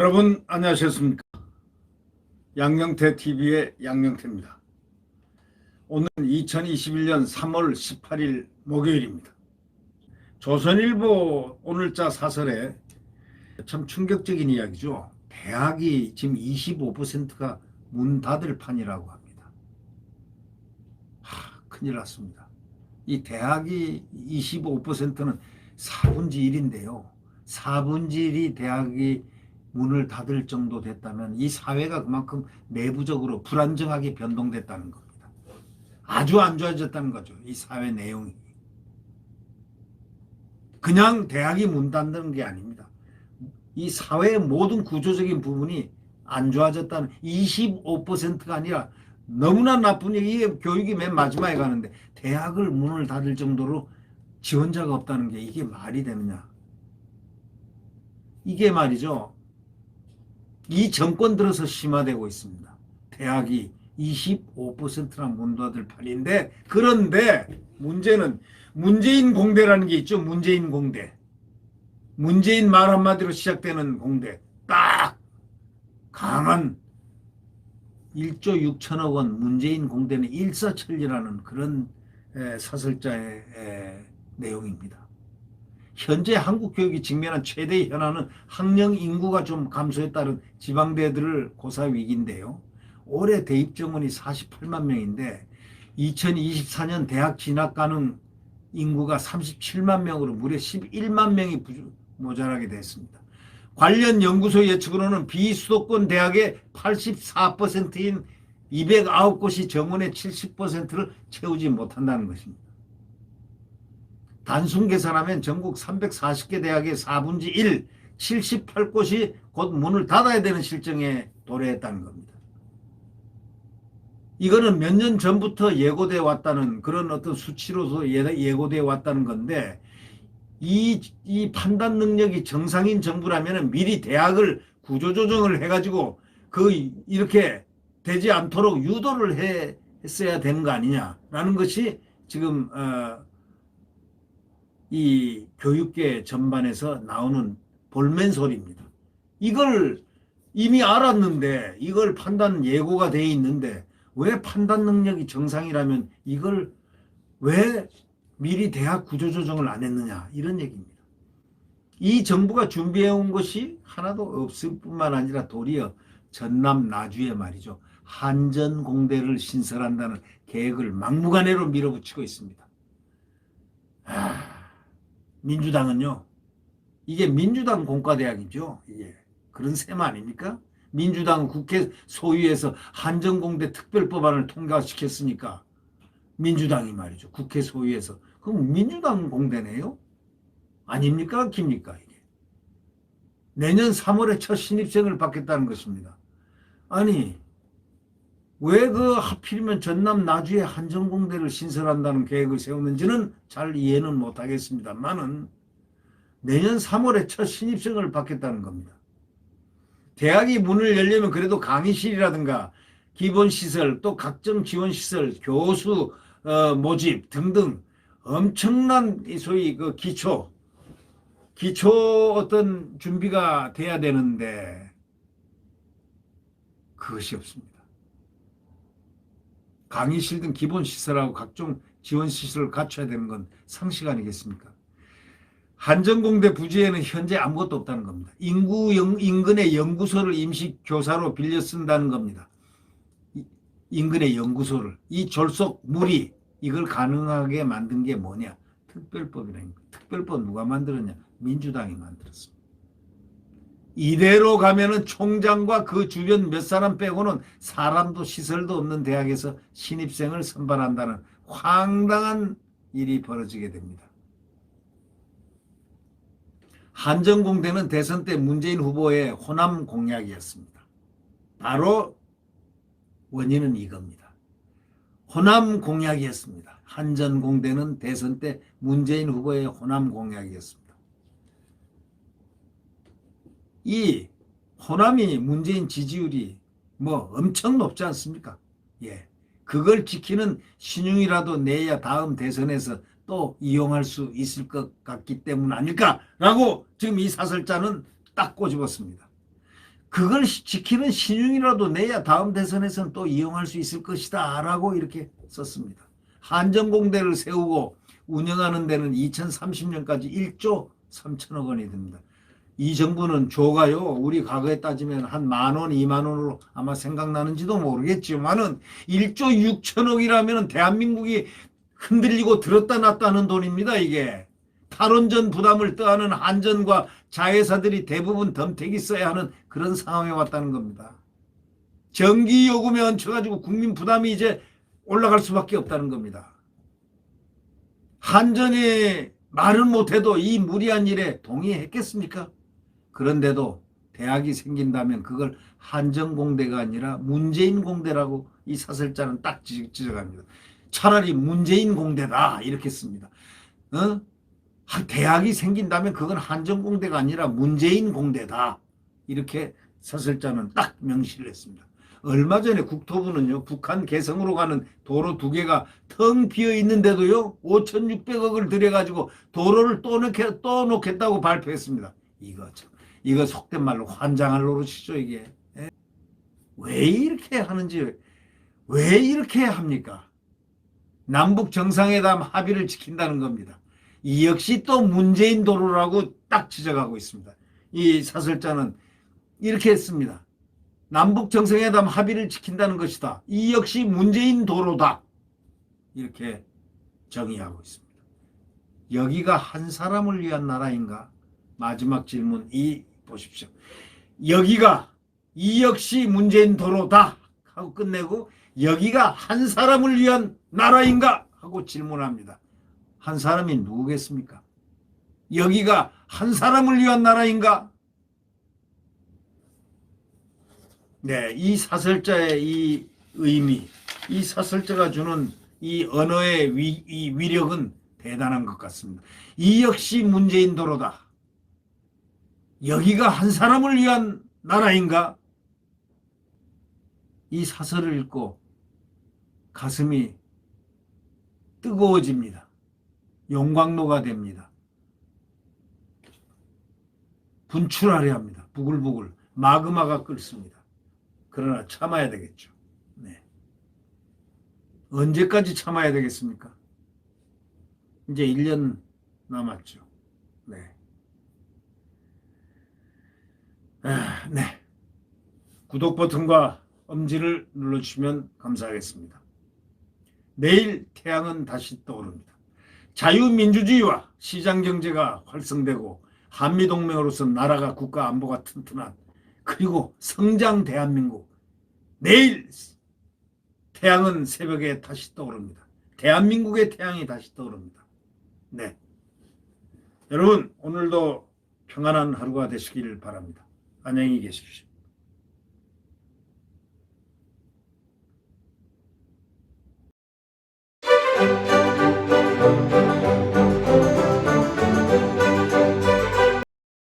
여러분 안녕하셨습니까? 양영태 TV의 양영태입니다. 오늘 2021년 3월 18일 목요일입니다. 조선일보 오늘자 사설에 참 충격적인 이야기죠. 대학이 지금 25%가 문 닫을 판이라고 합니다. 하, 큰일 났습니다. 이 대학이 25%는 4분지 1인데요. 4분지 1이 대학이 문을 닫을 정도 됐다면 이 사회가 그만큼 내부적으로 불안정하게 변동됐다는 겁니다. 아주 안 좋아졌다는 거죠. 이 사회 내용이. 그냥 대학이 문 닫는 게 아닙니다. 이 사회의 모든 구조적인 부분이 안 좋아졌다는 25%가 아니라 너무나 나쁜 이게 교육이 맨 마지막에 가는데 대학을 문을 닫을 정도로 지원자가 없다는 게 이게 말이 되느냐. 이게 말이죠. 이 정권 들어서 심화되고 있습니다. 대학이 25%나 문 닫을 판인데 그런데 문제는 문재인 공대라는 게 있죠. 문재인 공대. 문재인 말 한마디로 시작되는 공대. 딱 강한 1조 6천억 원 문재인 공대는 일사천리라는 그런 에, 사설자의 에, 내용입니다. 현재 한국 교육이 직면한 최대 현안은 학령 인구가 좀 감소에 따른 지방대들을 고사 위기인데요. 올해 대입 정원이 48만 명인데 2024년 대학 진학 가능 인구가 37만 명으로 무려 11만 명이 모자라게 됐습니다. 관련 연구소 예측으로는 비수도권 대학의 84%인 209곳이 정원의 70%를 채우지 못한다는 것입니다. 단순 계산하면 전국 340개 대학의 4분지 1, 78곳이 곧 문을 닫아야 되는 실정에 도래했다는 겁니다. 이거는 몇 년 전부터 예고돼 왔다는 그런 어떤 수치로서 예- 예고돼 왔다는 건데 이, 이 판단 능력이 정상인 정부라면 미리 대학을 구조조정을 해가지고 그 이렇게 되지 않도록 유도를 해, 했어야 되는 거 아니냐라는 것이 지금 어, 이 교육계 전반에서 나오는 볼멘 소리입니다. 이걸 이미 알았는데 이걸 판단 예고가 돼 있는데 왜 판단 능력이 정상이라면 이걸 왜 미리 대학 구조조정을 안 했느냐 이런 얘기입니다. 이 정부가 준비해온 것이 하나도 없을 뿐만 아니라 도리어 전남 나주에 말이죠. 한전공대를 신설한다는 계획을 막무가내로 밀어붙이고 있습니다. 아, 민주당은요. 이게 민주당 공과대학이죠. 이게 그런 셈 아닙니까? 민주당은 국회 소위에서 한전공대 특별법안을 통과시켰으니까 민주당이 말이죠. 국회 소위에서 그럼 민주당 공대네요? 아닙니까? 깁니까? 이게 내년 3월에 첫 신입생을 받겠다는 것입니다. 아니 왜 그 하필이면 전남 나주에 한전공대를 신설한다는 계획을 세우는지는 잘 이해는 못하겠습니다만은 내년 3월에 첫 신입생을 받겠다는 겁니다. 대학이 문을 열려면 그래도 강의실이라든가 기본시설 또 각종 지원시설 교수 어, 모집 등등 엄청난 이 소위 그 기초 기초 어떤 준비가 돼야 되는데 그것이 없습니다. 강의실 등 기본 시설하고 각종 지원 시설을 갖춰야 되는 건 상식 아니겠습니까? 한전공대 부지에는 현재 아무것도 없다는 겁니다. 인구 영, 인근의 연구소를 임시 교사로 빌려 쓴다는 겁니다. 이- 인근의 연구소를 이 졸속 물이 이걸 가능하게 만든 게 뭐냐? 특별법이라는 거예요. 특별법 누가 만들었냐? 민주당이 만들었습니다. 이대로 가면은 총장과 그 주변 몇 사람 빼고는 사람도 시설도 없는 대학에서 신입생을 선발한다는 황당한 일이 벌어지게 됩니다. 한전공대는 대선 때 문재인 후보의 호남 공약이었습니다. 바로 원인은 이겁니다. 호남 공약이었습니다. 한전공대는 대선 때 문재인 후보의 호남 공약이었습니다. 이 호남이 문재인 지지율이 뭐 엄청 높지 않습니까? 예. 그걸 지키는 신용이라도 내야 다음 대선에서 또 이용할 수 있을 것 같기 때문 아닐까라고 지금 이 사설자는 딱 꼬집었습니다. 그걸 시- 지키는 신용이라도 내야 다음 대선에서는 또 이용할 수 있을 것이다 라고 이렇게 썼습니다. 한전공대를 세우고 운영하는 데는 2030년까지 1조 3천억 원이 듭니다. 이 정부는 조가요, 우리 과거에 따지면 한 만 원, 이만 원으로 아마 생각나는지도 모르겠지만은 1조 6천억이라면 대한민국이 흔들리고 들었다 놨다는 돈입니다, 이게. 탈원전 부담을 떠하는 한전과 자회사들이 대부분 덤택이 써야 하는 그런 상황에 왔다는 겁니다. 전기 요금에 얹혀가지고 국민 부담이 이제 올라갈 수밖에 없다는 겁니다. 한전이 말은 못해도 이 무리한 일에 동의했겠습니까? 그런데도 대학이 생긴다면 그걸 한전공대가 아니라 문재인 공대라고 이 사설자는 딱 지- 지적합니다. 차라리 문재인 공대다 이렇게 씁니다. 어? 하- 대학이 생긴다면 그건 한전공대가 아니라 문재인 공대다 이렇게 사설자는 딱 명시를 했습니다. 얼마 전에 국토부는요 북한 개성으로 가는 도로 두 개가 텅 비어 있는데도요 5,600억을 들여가지고 도로를 또 놓게 또 놓겠다고 발표했습니다. 이거 참 이거 속된 말로 환장할 노릇이죠 이게. 예? 왜 이렇게 하는지 왜 이렇게 합니까? 남북 정상회담 합의를 지킨다는 겁니다. 이 역시 또 문재인 도로라고 딱 지적하고 있습니다. 이 사설자는 이렇게 했습니다. 남북 정상회담 합의를 지킨다는 것이다. 이 역시 문재인 도로다. 이렇게 정의하고 있습니다. 여기가 한 사람을 위한 나라인가? 마지막 질문 이 보십시오. 여기가 이 역시 문재인 도로다 하고 끝내고 여기가 한 사람을 위한 나라인가 하고 질문합니다. 한 사람이 누구겠습니까? 여기가 한 사람을 위한 나라인가? 네, 이 사설자의 이 의미, 이 사설자가 주는 이 언어의 위, 이 위력은 대단한 것 같습니다. 이 역시 문재인 도로다. 여기가 한 사람을 위한 나라인가? 이 사설을 읽고 가슴이 뜨거워집니다. 용광로가 됩니다. 분출하려 합니다. 부글부글 마그마가 끓습니다. 그러나 참아야 되겠죠. 네. 언제까지 참아야 되겠습니까? 이제 1년 남았죠. 네. 아, 네. 구독 버튼과 엄지를 눌러주시면 감사하겠습니다. 내일 태양은 다시 떠오릅니다. 자유민주주의와 시장경제가 활성되고 한미동맹으로서 나라가 국가 안보가 튼튼한 그리고 성장 대한민국 내일 태양은 새벽에 다시 떠오릅니다. 대한민국의 태양이 다시 떠오릅니다. 네. 여러분 오늘도 평안한 하루가 되시길 바랍니다. 안녕히 계십시오.